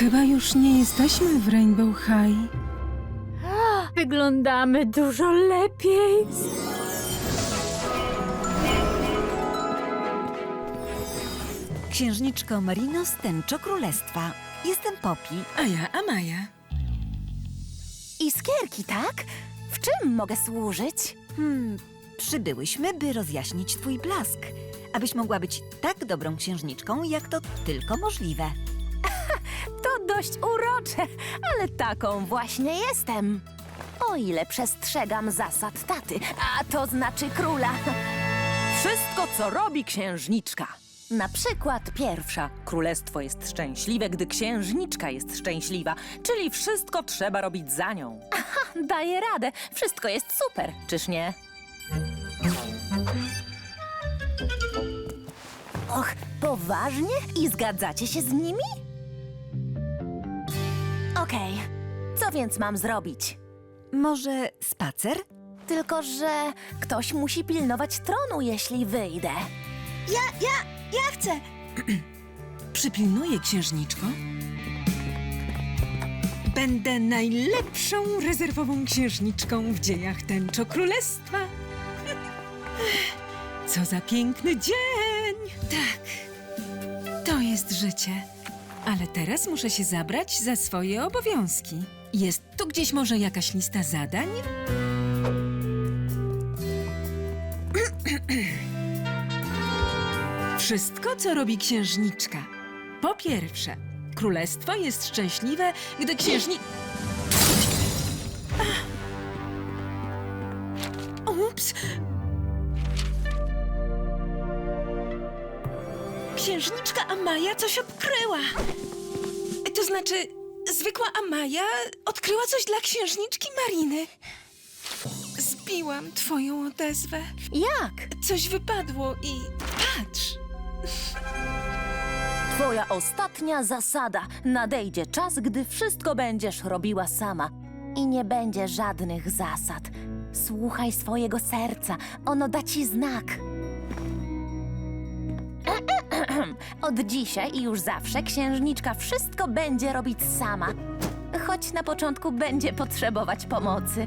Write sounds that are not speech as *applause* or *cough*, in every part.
Chyba już nie jesteśmy w Rainbow High. Wyglądamy dużo lepiej. Księżniczko Marino z Tęczo Królestwa. Jestem Poppy. A ja Amaja. Iskierki, tak? W czym mogę służyć? Hmm, przybyłyśmy, by rozjaśnić twój blask, abyś mogła być tak dobrą księżniczką, jak to tylko możliwe. Dość urocze, ale taką właśnie jestem. O ile przestrzegam zasad taty, a to znaczy króla. Wszystko, co robi księżniczka. Na przykład Pierwsza, królestwo jest szczęśliwe, gdy księżniczka jest szczęśliwa, czyli wszystko trzeba robić za nią. daję radę, wszystko jest super, czyż nie? Och, poważnie? I zgadzacie się z nimi? Okej, co więc mam zrobić? Może spacer? Tylko, że ktoś musi pilnować tronu, jeśli wyjdę. *clears throat* Przypilnuję księżniczko. Będę najlepszą rezerwową księżniczką w dziejach Tęczo Królestwa. Co za piękny dzień! Tak, to jest życie. Ale teraz muszę się zabrać za swoje obowiązki. Jest tu gdzieś może jakaś lista zadań? *clears throat* Wszystko, co robi księżniczka. Po pierwsze, królestwo jest szczęśliwe, gdy księżni... Amaja coś odkryła. To znaczy, zwykła Amaja odkryła coś dla księżniczki Mariny. Zbiłam twoją odezwę. Jak? Coś wypadło i patrz. Twoja ostatnia zasada. Nadejdzie czas, gdy wszystko będziesz robiła sama. I nie będzie żadnych zasad. Słuchaj swojego serca, ono da ci znak. *clears throat* Od dzisiaj i już zawsze księżniczka wszystko będzie robić sama. Choć na początku będzie potrzebować pomocy.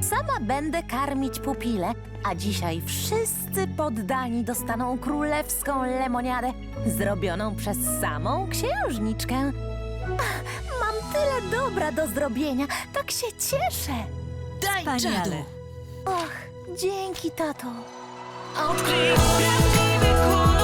Sama będę karmić pupile, a dzisiaj wszyscy poddani dostaną królewską lemoniadę zrobioną przez samą księżniczkę. Ach, Mam tyle dobra do zrobienia, tak się cieszę. Daj Wspaniale. czadu. Och, dzięki, tato. Odkryj prawdziwy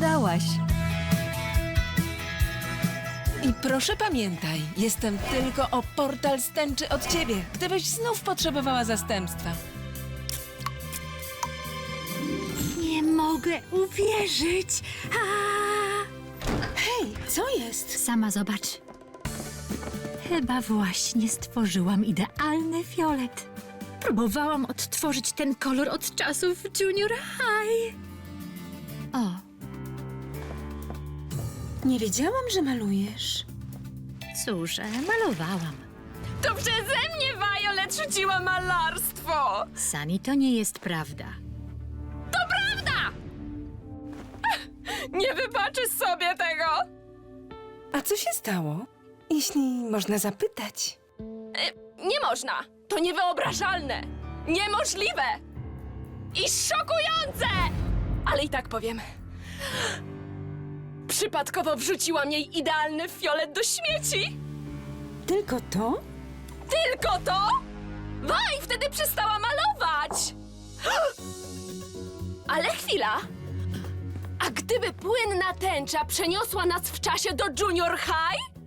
nie wyglądałaś. I proszę pamiętaj, jestem tylko o portal stęczy od ciebie, gdybyś znów potrzebowała zastępstwa. Nie mogę uwierzyć. A! Hej, co jest? Sama zobacz. Chyba właśnie stworzyłam idealny fiolet. Próbowałam odtworzyć ten kolor od czasów junior high. Nie wiedziałam, że malujesz. cóż, e, malowałam. To przeze mnie Violet rzuciła malarstwo! Sani, to nie jest prawda. *laughs* Nie wybaczysz sobie tego! A co się stało? Jeśli można zapytać. Nie można! To niewyobrażalne! Niemożliwe! I szokujące! Ale i tak powiem. Przypadkowo wrzuciłam jej idealny fiolet do śmieci! Tylko to? Tylko to? Waj, wtedy przestała malować! *gasps* Ale chwila! A gdyby płynna tęcza przeniosła nas w czasie do junior high?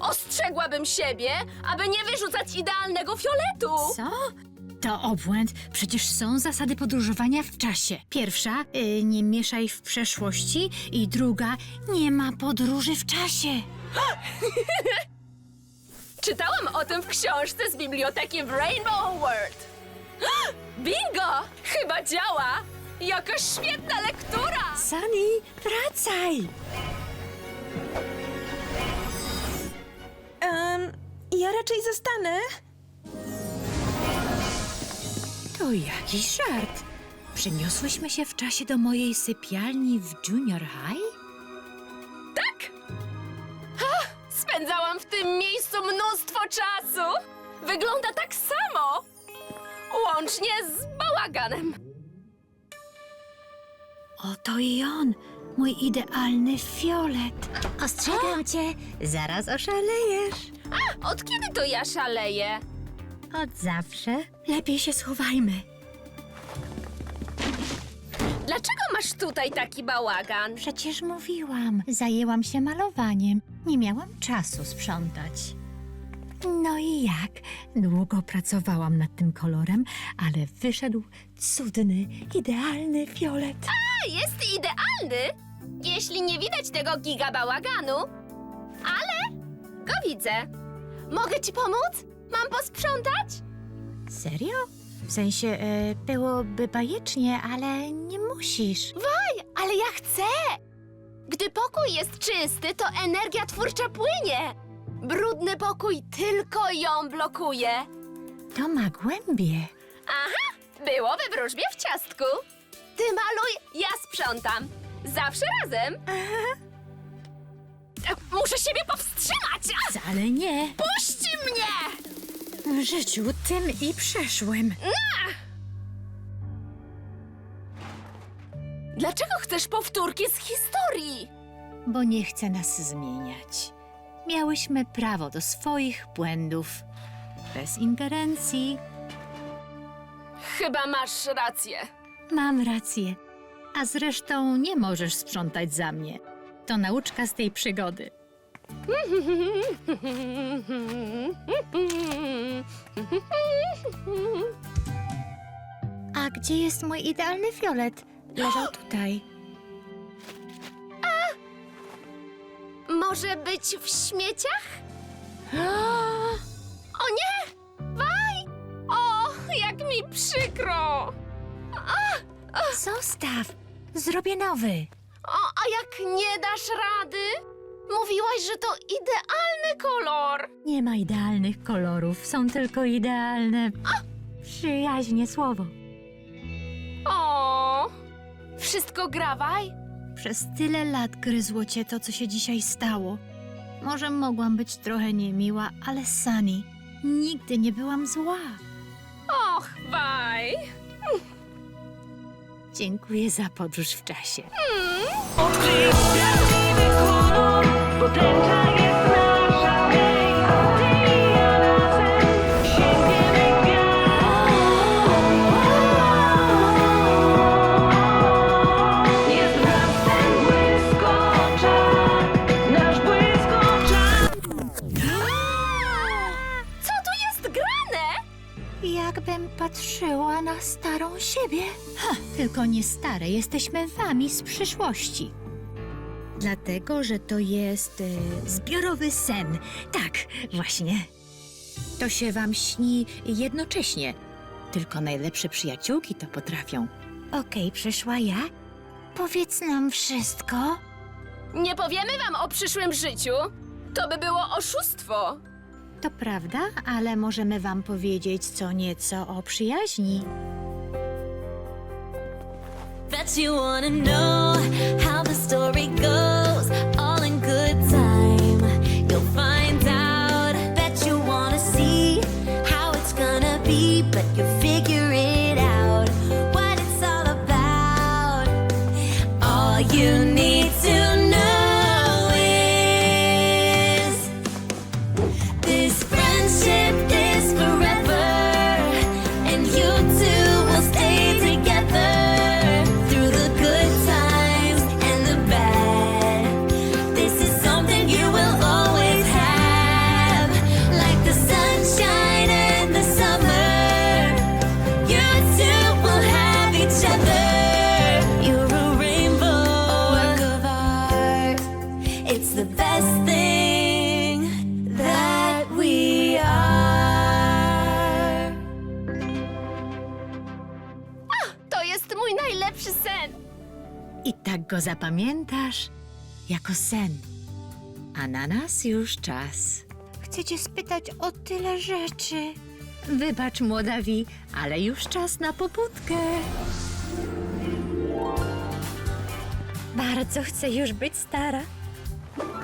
Ostrzegłabym siebie, aby nie wyrzucać idealnego fioletu! Co? To obłęd. Przecież są zasady podróżowania w czasie. Pierwsza, y, nie mieszaj w przeszłości i druga, nie ma podróży w czasie. *laughs* Czytałam o tym w książce z biblioteki w Rainbow World. *gasps* Bingo! Chyba działa! Jaka świetna lektura! Sunny, wracaj! Um, ja raczej zostanę. To jakiś żart. Przeniosłyśmy się w czasie do mojej sypialni w Junior High? Tak! Ha! Spędzałam w tym miejscu mnóstwo czasu! Wygląda tak samo! Łącznie z bałaganem. Oto i on, mój idealny fiolet. Ostrzegam cię, zaraz oszalejesz. Od kiedy to ja szaleję? Od zawsze. Lepiej się schowajmy. Dlaczego masz tutaj taki bałagan? Przecież mówiłam, zajęłam się malowaniem. Nie miałam czasu sprzątać. No i jak? Długo pracowałam nad tym kolorem, ale wyszedł cudny, idealny fiolet. A, jest idealny! Jeśli nie widać tego giga bałaganu. Ale go widzę. Mogę ci pomóc? Mam posprzątać? Serio? W sensie, e, byłoby bajecznie, ale nie musisz. Ale ja chcę! Gdy pokój jest czysty, to energia twórcza płynie. Brudny pokój tylko ją blokuje. To ma głębie. Aha, było we wróżbie w ciastku. Ty maluj, ja sprzątam. Zawsze razem. Muszę siebie powstrzymać! Wcale nie. Puść mnie! W życiu tym i przeszłym. Dlaczego chcesz powtórki z historii? Bo nie chcę nas zmieniać. Miałyśmy prawo do swoich błędów. Bez ingerencji. Chyba masz rację. Mam rację. A zresztą nie możesz sprzątać za mnie. To nauczka z tej przygody. A gdzie jest mój idealny fiolet? Leżał *gasps* tutaj. Może być w śmieciach? *gasps* O nie! Waj! O, jak mi przykro! Zostaw! Zrobię nowy. O, a jak nie dasz rady? Mówiłaś, że to idealny kolor. Nie ma idealnych kolorów, są tylko idealne. Przyjaźnie słowo. O, wszystko grawaj? Przez tyle lat gryzło cię to, co się dzisiaj stało. Może mogłam być trochę niemiła, ale Sunny, nigdy nie byłam zła. Och, Waj! Dziękuję za podróż w czasie. Odkryj prawdziwy kolor, tylko nie stare, jesteśmy wami z przyszłości. Dlatego, że to jest e, zbiorowy sen. Tak, właśnie. To się wam śni jednocześnie. Tylko najlepsze przyjaciółki to potrafią. Okej, przyszła ja. Powiedz nam wszystko. Nie powiemy wam o przyszłym życiu. To by było oszustwo. To prawda, ale możemy wam powiedzieć co nieco o przyjaźni. Bet you wanna know how the story goes. All in good time, you'll find out. Bet you wanna see how it's gonna be, but you figure go zapamiętasz jako sen. A na nas już czas. Chcę cię spytać o tyle rzeczy. Wybacz, młoda Wi, ale już czas na pobudkę. Bardzo chcę już być stara.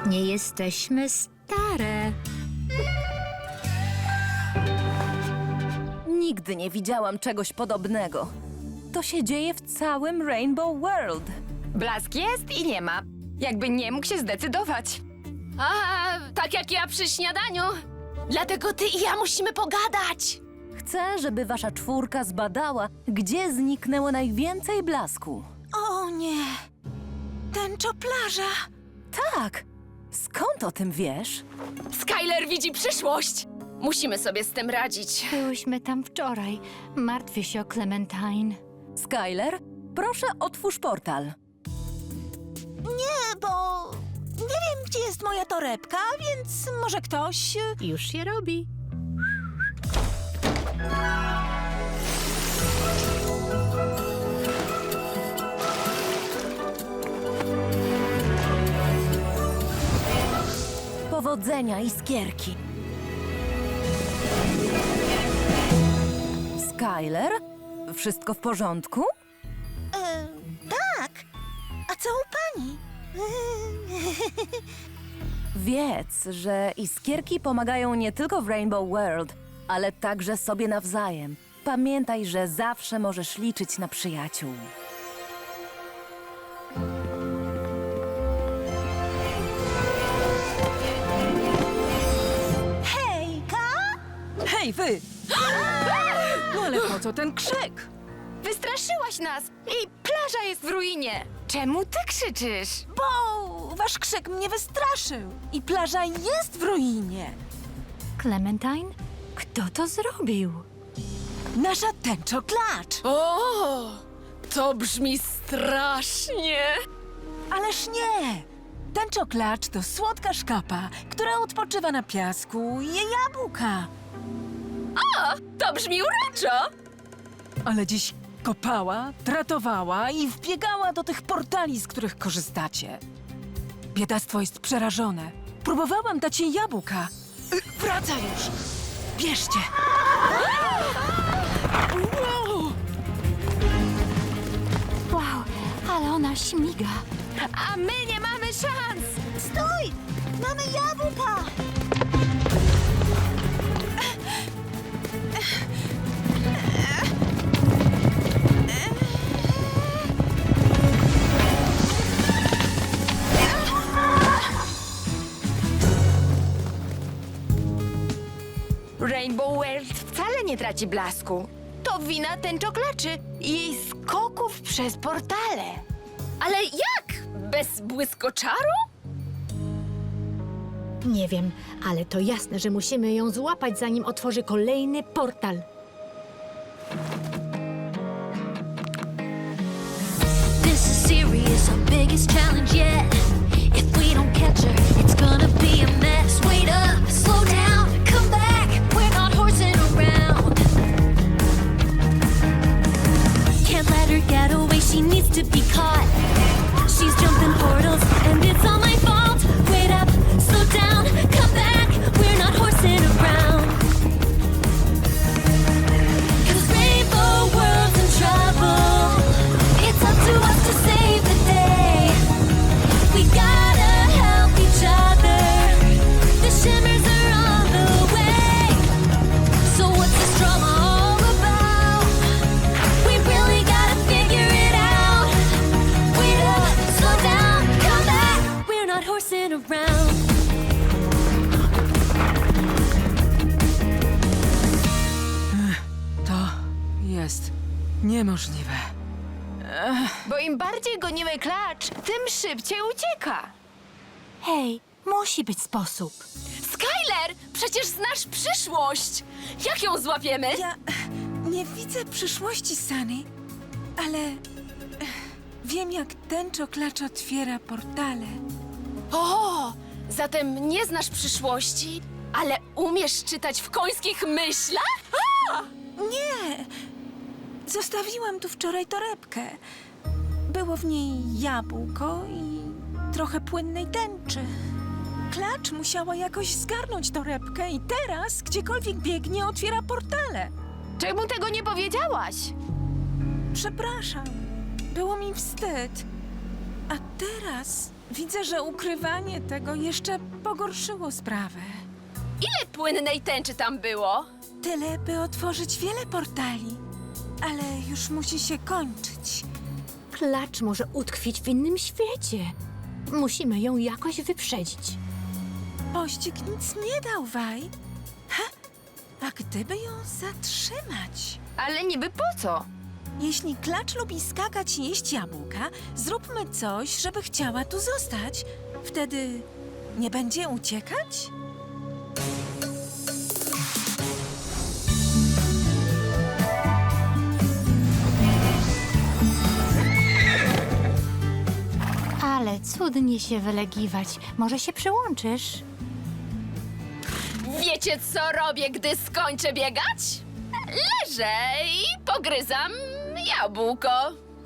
Nie jesteśmy stare. Nigdy nie widziałam czegoś podobnego. To się dzieje w całym Rainbow World. Blask jest i nie ma. Jakby nie mógł się zdecydować. A, tak jak ja przy śniadaniu. Dlatego ty i ja musimy pogadać. Chcę, żeby wasza czwórka zbadała, gdzie zniknęło najwięcej blasku. O nie! Tęczo plaża! Tak! Skąd o tym wiesz? Skyler widzi przyszłość. Musimy sobie z tym radzić. Byłyśmy tam wczoraj. Martwię się o Clementine. Skyler, proszę otwórz portal. Nie, bo nie wiem, gdzie jest moja torebka, więc może ktoś... y, Już się robi. Powodzenia, iskierki. Skyler, wszystko w porządku? E, tak. A co u pani? *laughs* Wiedz, że iskierki pomagają nie tylko w Rainbow World, ale także sobie nawzajem. Pamiętaj, że zawsze możesz liczyć na przyjaciół. Hejka! Hej, wy! *gasps* No ale po co ten krzyk? Wystraszyłaś nas i plaża jest w ruinie. Czemu ty krzyczysz? Bo wasz krzyk mnie wystraszył i plaża jest w ruinie. Clementine? Kto to zrobił? Nasza tęczo klacz. O, to brzmi strasznie. Ależ nie! Tęczo klacz to słodka szkapa, która odpoczywa na piasku i je jabłka. To brzmi uroczo. Ale dziś kopała, tratowała i wbiegała do tych portali, z których korzystacie. Biedactwo jest przerażone. Próbowałam dać jej jabłka. Y, Wraca już! Bierzcie! Wow! Wow, ale ona śmiga. A my nie mamy szans! Stój! Mamy jabłka! Rainbow World wcale nie traci blasku. To wina tęczoklaczy i jej skoków przez portale. Ale jak? Bez błyskoczaru? Nie wiem, ale to jasne, że musimy ją złapać, zanim otworzy kolejny portal. This is serious, our biggest challenge yet. If we don't catch her, it's gonna be a mess. Wait up, slow down, she needs to be caught. She's jumping portals, and it's all gonimy klacz, tym szybciej ucieka. Hej, musi być sposób. Skyler, przecież znasz przyszłość. Jak ją złapiemy? Ja nie widzę przyszłości, Sunny, ale wiem, jak tęczo klacz otwiera portale. O, zatem nie znasz przyszłości, ale umiesz czytać w końskich myślach? Nie! Zostawiłam tu wczoraj torebkę. Było w niej jabłko i trochę płynnej tęczy. Klacz musiała jakoś zgarnąć torebkę i teraz, gdziekolwiek biegnie, otwiera portale. Czemu tego nie powiedziałaś? Przepraszam, było mi wstyd. A teraz widzę, że ukrywanie tego jeszcze pogorszyło sprawę. Ile płynnej tęczy tam było? Tyle, by otworzyć wiele portali, ale już musi się kończyć. Klacz może utkwić w innym świecie. Musimy ją jakoś wyprzedzić. Pościg nic nie dał, Waj. Ha! A gdyby ją zatrzymać? Ale niby po co? Jeśli klacz lubi skakać i jeść jabłka, zróbmy coś, żeby chciała tu zostać. Wtedy nie będzie uciekać? Ale cudnie się wylegiwać. Może się przyłączysz? Wiecie, co robię, gdy skończę biegać? Leżę i pogryzam jabłko.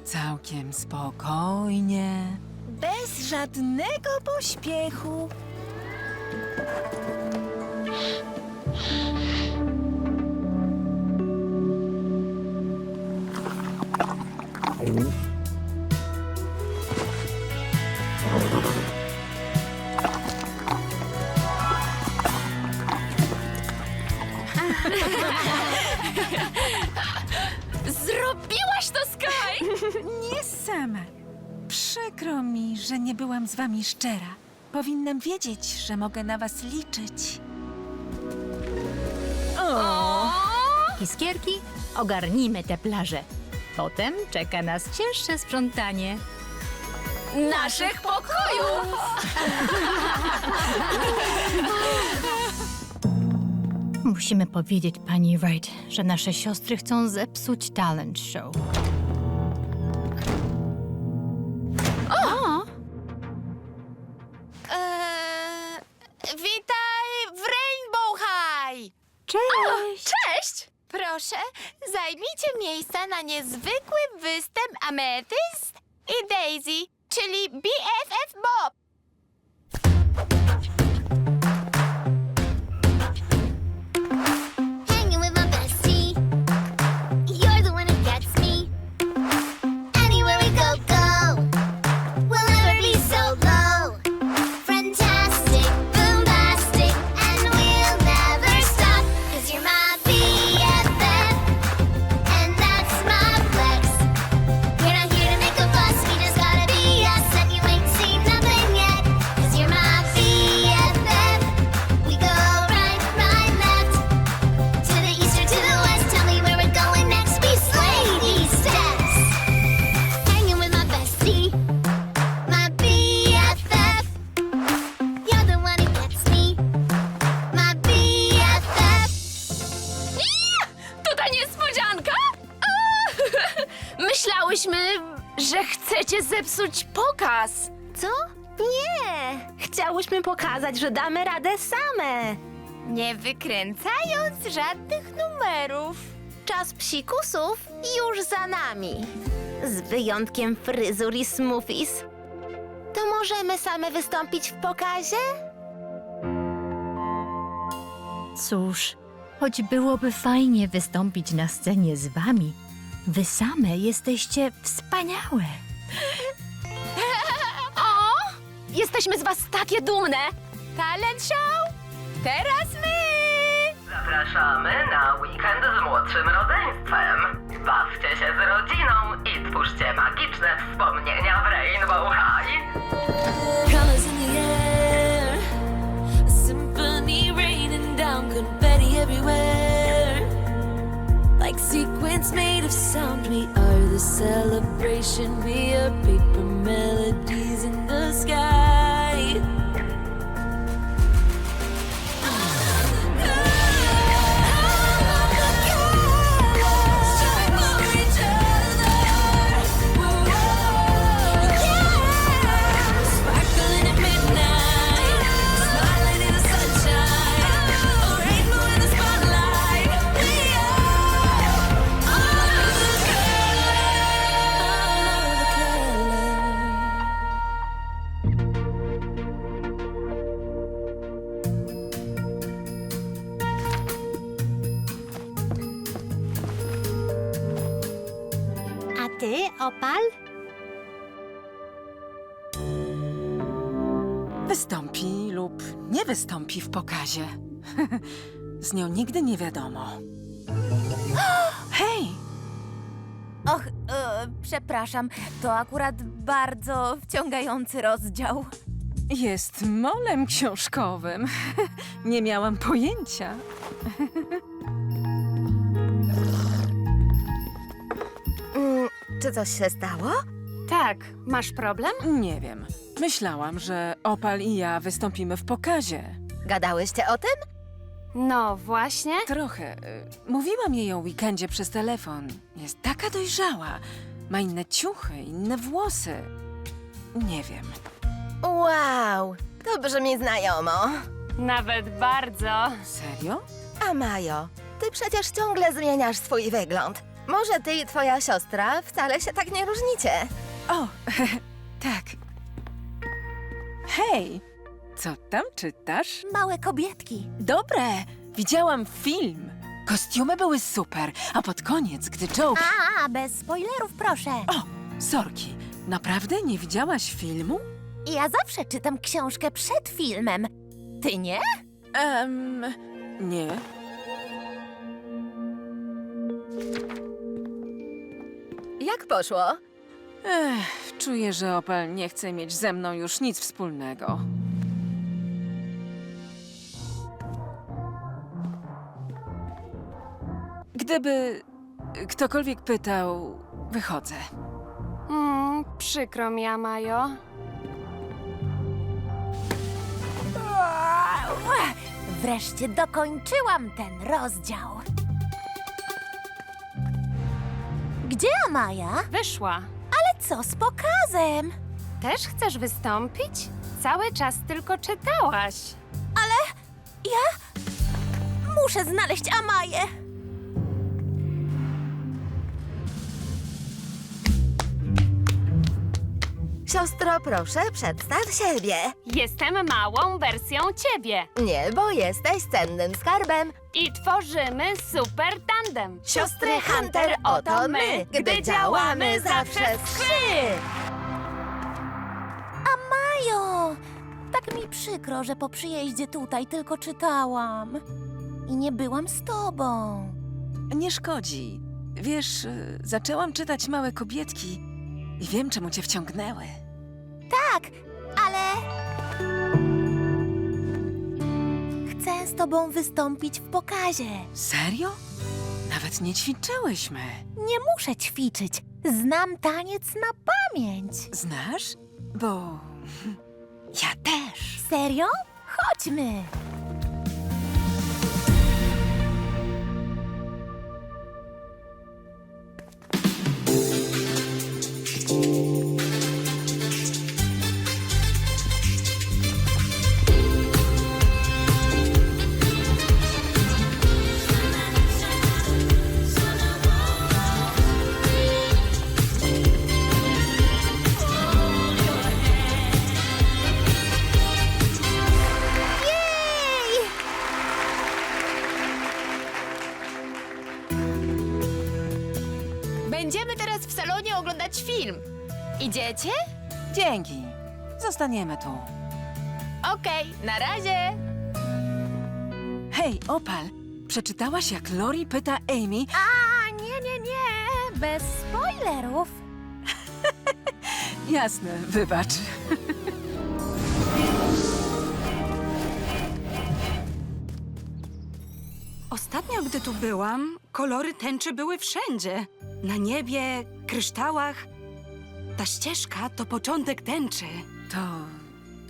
Całkiem spokojnie, bez żadnego pośpiechu. Nie sama. Przykro mi, że nie byłam z wami szczera. Powinnam wiedzieć, że mogę na was liczyć. Iskierki, ogarnijmy tę plażę. Potem czeka nas cięższe sprzątanie. Naszych pokojów! Musimy powiedzieć pani Wright, że nasze siostry chcą zepsuć talent show. Cześć! Cześć! Proszę, zajmijcie miejsca na niezwykły występ Amethyst i Daisy, czyli BFF niespodzianka? A! *laughs* Myślałyśmy, że chcecie zepsuć pokaz. Co? Nie! Chciałyśmy pokazać, że damy radę same. Nie wykręcając żadnych numerów. Czas psikusów już za nami. Z wyjątkiem fryzur i smoothies. To możemy same wystąpić w pokazie? Cóż, choć byłoby fajnie wystąpić na scenie z wami, wy same jesteście wspaniałe. *laughs* O! Jesteśmy z was takie dumne! Talent show? Teraz my! Zapraszamy na weekend z młodszym rodzeństwem. Bawcie się z rodziną i twórzcie magiczne wspomnienia w Rainbow celebration We are. Ty, Opal? Wystąpi lub nie wystąpi w pokazie. *laughs* Z nią nigdy nie wiadomo. *gasps* Hej! Och, e, przepraszam, to akurat bardzo wciągający rozdział. Jest molem książkowym. *laughs* Nie miałam pojęcia. *laughs* Czy coś się stało? Tak, masz problem? Nie wiem. Myślałam, że Opal i ja wystąpimy w pokazie. Gadałyście o tym? No właśnie. Trochę. y, Mówiłam jej o weekendzie przez telefon. Jest taka dojrzała. Ma inne ciuchy, inne włosy. Nie wiem. Wow, to brzmi znajomo. Nawet bardzo. Serio? A Majo, ty przecież ciągle zmieniasz swój wygląd. Może ty i twoja siostra wcale się tak nie różnicie. O, *laughs* tak. Hej! Co tam czytasz? Małe kobietki. Dobre! Widziałam film. Kostiumy były super, a pod koniec, gdy Joe... A, bez spoilerów, proszę. O, sorki. Naprawdę nie widziałaś filmu? Ja zawsze czytam książkę przed filmem. Ty nie? Em, nie. Jak poszło? Ech, czuję, że Opel nie chce mieć ze mną już nic wspólnego. Gdyby ktokolwiek pytał, wychodzę. Mm, przykro mi, Amajo. Wreszcie dokończyłam ten rozdział. Gdzie Amaja? Wyszła. Ale co z pokazem? Też chcesz wystąpić? Cały czas tylko czytałaś. Ja muszę znaleźć Amaję. Siostro, proszę, przedstaw siebie. Jestem małą wersją ciebie. Nie, bo jesteś cennym skarbem. I tworzymy super tandem. Siostry Hunter, oto my. Gdy działamy, zawsze trzy. Amajo! Tak mi przykro, że po przyjeździe tutaj tylko czytałam. I nie byłam z tobą. Nie szkodzi. Wiesz, y, zaczęłam czytać Małe Kobietki i wiem, czemu cię wciągnęły. Tak, ale. Chcę z tobą wystąpić w pokazie. Serio? Nawet nie ćwiczyłyśmy. Nie muszę ćwiczyć. Znam taniec na pamięć. Znasz? Bo *laughs* ja też. Serio? Chodźmy. Zostaniemy tu. Okej, na razie. Hej, Opal, przeczytałaś jak Lori pyta Amy, A, nie, nie, nie. Bez spoilerów. *laughs* Jasne, wybacz. Ostatnio, gdy tu byłam, kolory tęczy były wszędzie. Na niebie, kryształach. Ta ścieżka to początek tęczy. To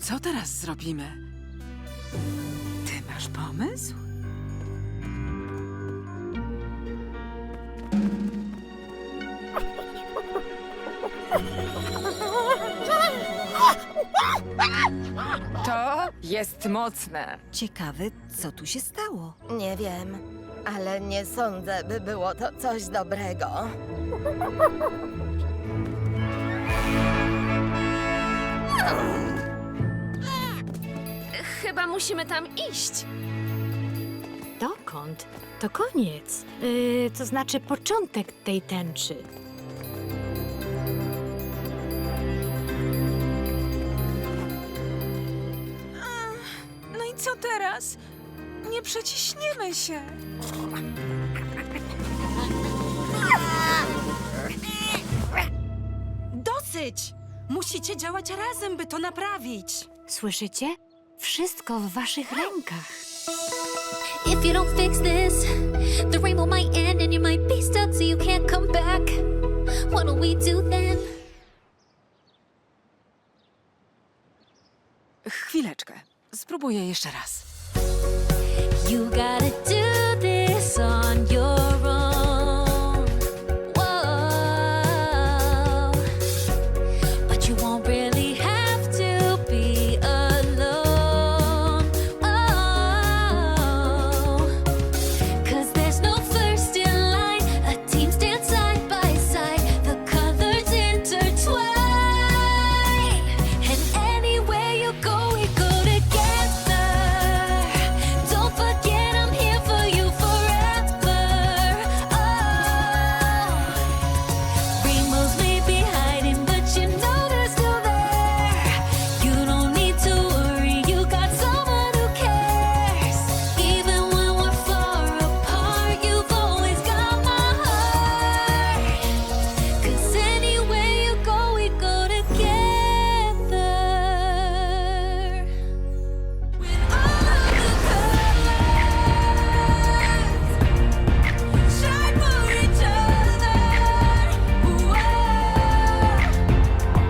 co teraz zrobimy? Ty masz pomysł? To jest mocne. Ciekawy, co tu się stało. Nie wiem, ale nie sądzę, by było to coś dobrego. Chyba musimy tam iść. Dokąd? To koniec. Yy, to znaczy początek tej tęczy. No i co teraz? Nie przeciśniemy się. *laughs* Dosyć! Musicie działać razem, by to naprawić. Słyszycie? Wszystko w waszych rękach. If you don't fix this, the rainbow might end and you might be stuck so you can't come back. What do we do then? Chwileczkę. Spróbuję jeszcze raz. You gotta do